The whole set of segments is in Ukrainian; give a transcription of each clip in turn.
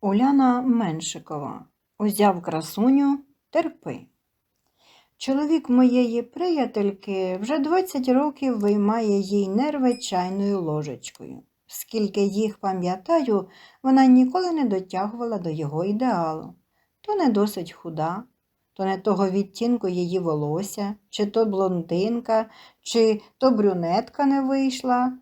Уляна Меншикова. Узяв красуню, терпи. Чоловік моєї приятельки вже 20 років виймає їй нерви чайною ложечкою. Скільки їх пам'ятаю, вона ніколи не дотягувала до його ідеалу. То не досить худа, то не того відтінку її волосся, чи то блондинка, чи то брюнетка не вийшла,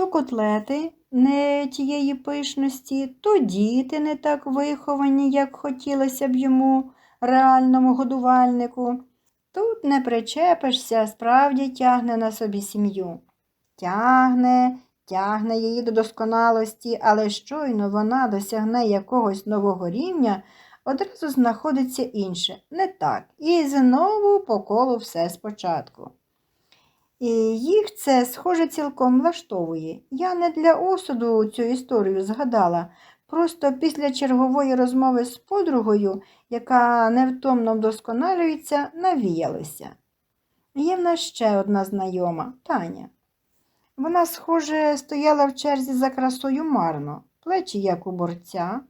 то котлети не тієї пишності, то діти не так виховані, як хотілося б йому, реальному годувальнику. Тут не причепишся, справді тягне на собі сім'ю. Тягне, тягне її до досконалості, але щойно вона досягне якогось нового рівня, одразу знаходиться інше, не так, і знову по колу все спочатку. І їх це, схоже, цілком влаштовує. Я не для осуду цю історію згадала. Просто після чергової розмови з подругою, яка невтомно вдосконалюється, навіялося. Є в нас ще одна знайома Таня. Вона, схоже, стояла в черзі за красою марно, плечі, як у борця,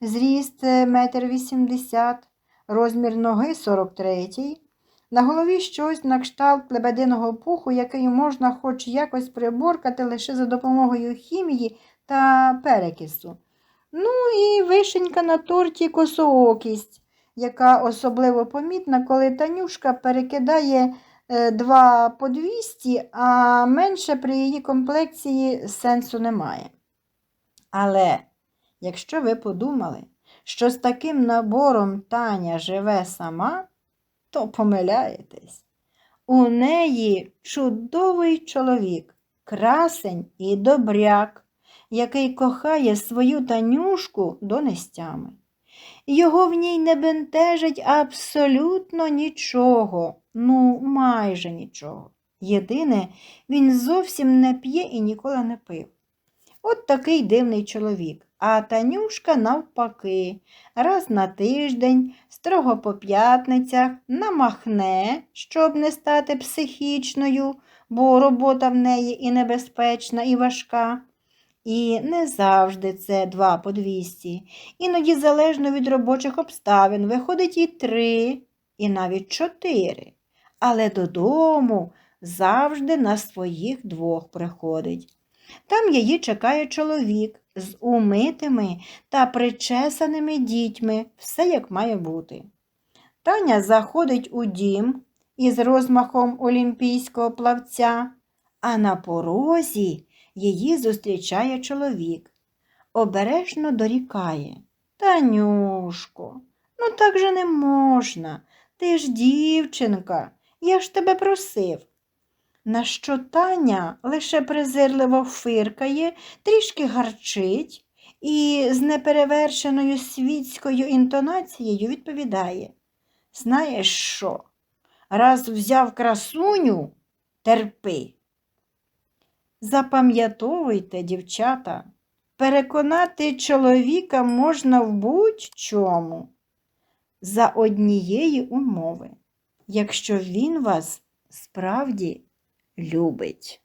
зріст е, метр вісімдесят, розмір ноги 43, на голові щось на кшталт лебединого пуху, який можна хоч якось приборкати лише за допомогою хімії та перекису. Ну і вишенька на торті косоокість, яка особливо помітна, коли Танюшка перекидає е, два по 200, а менше при її комплекції сенсу немає. Але якщо ви подумали, що з таким набором Таня живе сама, то помиляєтесь. У неї чудовий чоловік, красень і добряк, який кохає свою танюшку до нестями. Його в ній не бентежить абсолютно нічого, ну майже нічого. Єдине, він зовсім не п'є і ніколи не пив. От такий дивний чоловік. А Танюшка навпаки, раз на тиждень, строго по п'ятницях, намахне, щоб не стати психічною, бо робота в неї і небезпечна, і важка. І не завжди це два по двісті. Іноді, залежно від робочих обставин, виходить і три, і навіть чотири. Але додому завжди на своїх двох приходить. Там її чекає чоловік з умитими та причесаними дітьми, все як має бути. Таня заходить у дім із розмахом олімпійського плавця, а на порозі її зустрічає чоловік. Обережно дорікає. Танюшко, ну так же не можна. Ти ж дівчинка, я ж тебе просив. На що Таня лише презирливо фиркає, трішки гарчить і з неперевершеною світською інтонацією відповідає Знаєш що? Раз взяв красуню, терпи. Запам'ятовуйте, дівчата, переконати чоловіка можна в будь-чому за однієї умови, якщо він вас справді любить.